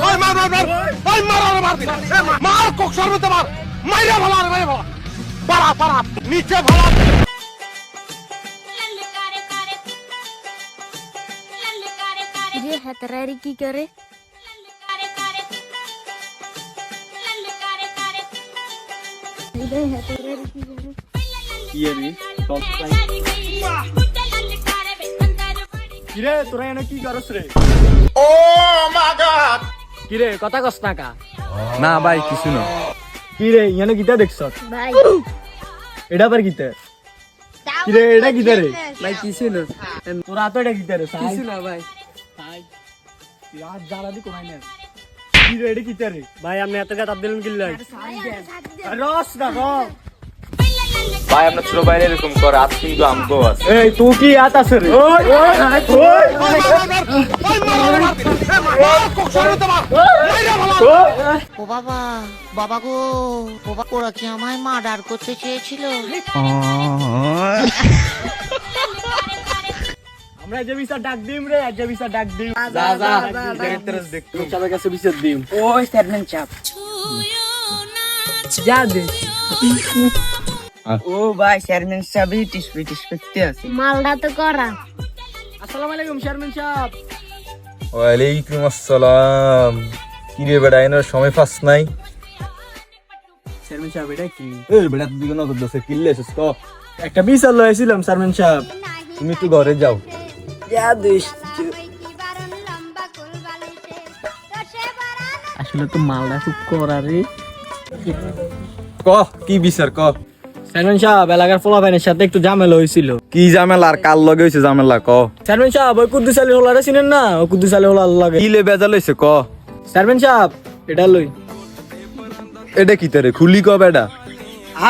ওই মার মার মার ওই মার আর মার মার কোক সর্বতে মার। মাইরা ভালো আর মাইরা ভালো কি করে? তোরা এনে কি করস রে? ও মা গড! কিরে কথা কস না কা। না ভাই কিছু না। কিরে ইয়ানে কিতা দেখছ? भाई এটা আবার কিতে কিরে এটা কিতে রে? ভাই কিছু না। তোরা তো এটা কিতে রে কিছু না ভাই। রাত জ্বালা দি কোনাই না কিরে এটা কিতে রে? ভাই আপনি এত গাত দিলেন কিল্লাই রস না রস। ভাই আপনার ছোট ভাই এরকম করে আজ কিন্তু আমগো আছে। এই তুই কি আত আছে রে? ওই ওই ওই ও বাবা বাবা গো বাবা ওরা কি আমায় মার্ডার করতে চেয়েছিল? আমরা যে বিচার ডাক দিম রে যে বিচার ডাক দিম। যা যা ডাক্তার সবার কাছে বিচার দিম। ওই চাপ। যা দে। ও ভাই চেয়ারম্যান সাহেব টিসপি টিসপি তে আছে। মালটা তো করা। আসসালামু আলাইকুম চেয়ারম্যান সাহেব। ওয়ালাইকুম আসসালাম। কি রে বেটা এনার সময় পাস নাই? চেয়ারম্যান সাহেব এটা কি? এ বেড়া তুই কোন কথা দছে কিল্লে তো। একটা বিচার লয়েছিলাম চেয়ারম্যান সাহেব। তুমি একটু ঘরে যাও। যা দুষ্টু। আসলে তো মালটা খুব করা রে। ক কি বিচার ক চেয়ারম্যান সাহেব এলাকার পোলাপাইনের সাথে একটু ঝামেলা হয়েছিল। কি ঝামেলা আর কার লগে হয়েছে ঝামেলা ক? চেয়ারম্যান সাহেব ওই কুদ্দুস আলী হোলারে চিনেন না? ওই কুদ্দুস আলী হোলার লাগে। কি লে বেজাল হয়েছে ক? চেয়ারম্যান সাহেব এটা লই। এটা কি তারে খুলি ক বেটা?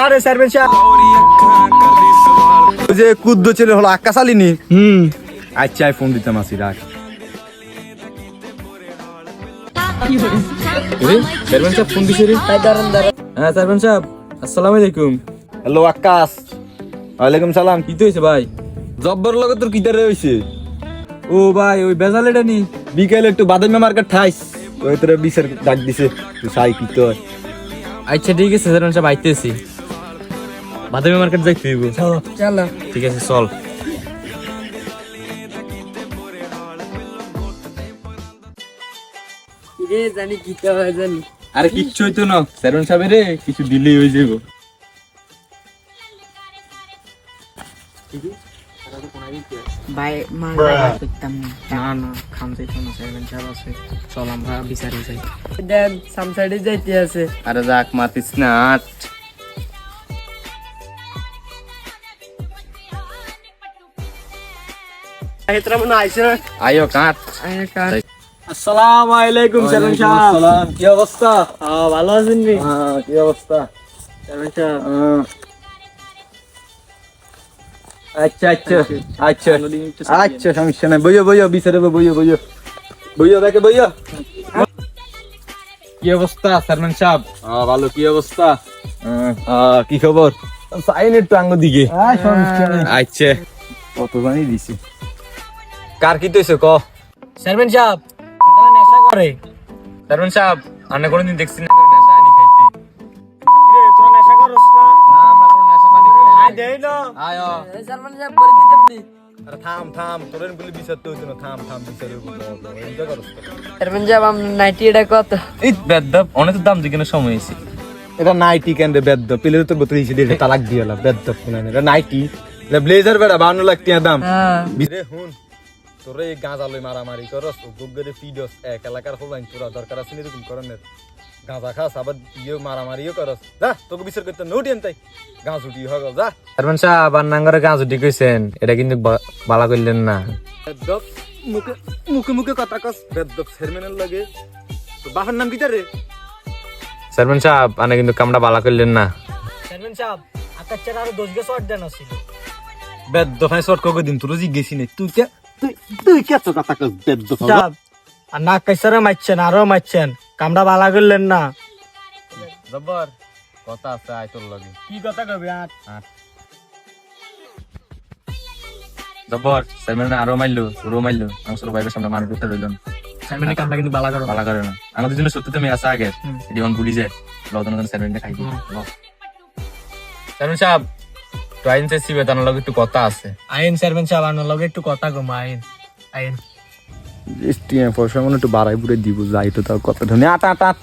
আরে চেয়ারম্যান সাহেব। ওই যে কুদ্দ ছেলে হলো আক্কা চালিনি হুম। আচ্ছা আই ফোন দিতাম আসি রাখ। সাহেব ফোন দিছে রে। হ্যাঁ চেয়ারম্যান সাহেব আসসালামু আলাইকুম। হ্যালো আকাশ। ওয়ালাইকুম সালাম। কি তো হয়েছে ভাই? জব্বর লগে তোর কি তারে হয়েছে ও ভাই ওই বেজাল এটা নি। বিকেলে একটু বাদামি মার্কেট ঠাইস ওই তোর বিচার ডাক দিছে তুই সাই কি তোর। আচ্ছা ঠিক আছে চেয়ারম্যান সাহেব আইতেছি। বাদামি মার্কেট যাইতে হইব। চলো। ঠিক আছে চল। রে জানি কি তো হয় জানি। আরে কিচ্ছু হইতো না। চেয়ারম্যান সাহেব রে কিছু দিলেই হয়ে যাব আরে যাক মাতিস না আট। এতরা আইছে আয়ো কাট। আসসালামু আলাইকুম চেয়ারম্যান সাহেব। সালাম কি অবস্থা? ভালো আছেন হ্যাঁ কি অবস্থা? সাহেব। আচ্ছা আচ্ছা আচ্ছা। আচ্ছা সমস্যা নাই। বিচারে বইও বইও বইও দেখে বইও কি অবস্থা চেয়ারম্যান সাহেব? ভালো কি অবস্থা? কি খবর? সাইন একটু আঙ্গ দিকে। আচ্ছা। কত জানি দিছি। কার কি তৈছে ক? চেয়ারম্যান সাহেব নেশা করে। চেয়ারম্যান সাহেব আন্না কোনোদিন দেখছি না। আয়। দেই না আয়ো সালমান সাহেব করে দিতাম নি আরে থাম থাম তোর বলে বিচার তো হইতো না। থাম থাম বিচারে এনজয় করস সালমান সাহেব আম নাইটি এটা কত? এই বেদ্দাব অনেক দাম জিজ্ঞাসা সময় হয়েছে। এটা নাইটি কেন রে বেদ্য পেলে তোর বোতল হিসেবে দিয়ে তালাক দিয়ে এলাম বেদ্য এটা নাইটি। এটা ব্লেজার বেড়া বান্ন লাখ টাকা দাম। হ্যাঁ। রে হুন তোরে এই গাঁজা লই মারামারি করস গুগরে ফিডস এক এলাকার হলাইন তোরা দরকার আছে নি এরকম করনের গাঁজা খাস আবার ইয়ে মারামারিও করস। যা তোকে বিচার করতে নোটি আনতাই গাঁজ উঠি হগ যা। চেয়ারম্যান সাহেব আর নাঙ্গরে গাছ উঠি কইছেন। এটা কিন্তু বা- বালা করলেন না। মুখে মুখে মুখে কথা কস। বেদ্য চেয়ারম্যানের লাগে। তোর বাবার নাম কি তার রে? চেয়ারম্যান সাহেব আনে কিন্তু কামটা বালা করলেন না। চেয়ারম্যান সাহেব আকাশ চার আরও দশ গেছে অর্ডার আছিল বেদ্য ফাই শর্ট করে দিন তোর জি গেছি নাই। তুই কে তুই তুই কে তো কথা কস বেদ্য সাহেব আর না কাইসারে মারছেন আরও মারছেন কামটা বালা করলেন না। জব্বর কথা আছে আয় তোর লগে। কি কথা কবি আট? জব্বর চেয়ারম্যান আরও মাইলো তোরও মাইলো আমার ছোট ভাইয়ের সামনে মানুষ করতে চেয়ারম্যানের কামটা কিন্তু বালা করো বালা করে না। আমাদের জন্য সত্যি তুমি আসা আগে এটি অন ভুলি যায়। লদন লদন চেয়ারম্যানটা খাই চেয়ারম্যান সাহেব তো আইন চেয়েছি বেতনের লগে একটু কথা আছে। আইন চেয়ারম্যান সাহেব আপনার লগে একটু কথা কম আইন। আইন। পয়সা মনে একটু বাড়াই পুরে দিব যাই তো তার কথা। ধনে আট আট আট।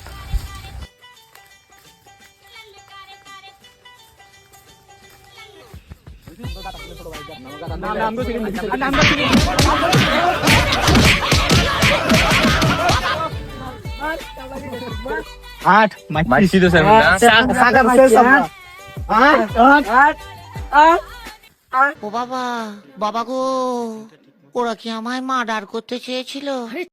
আট। মাইছি তো চেয়ারম্যান ও বাবা বাবা গো। ওরা কি আমায় মার্ডার করতে চেয়েছিল?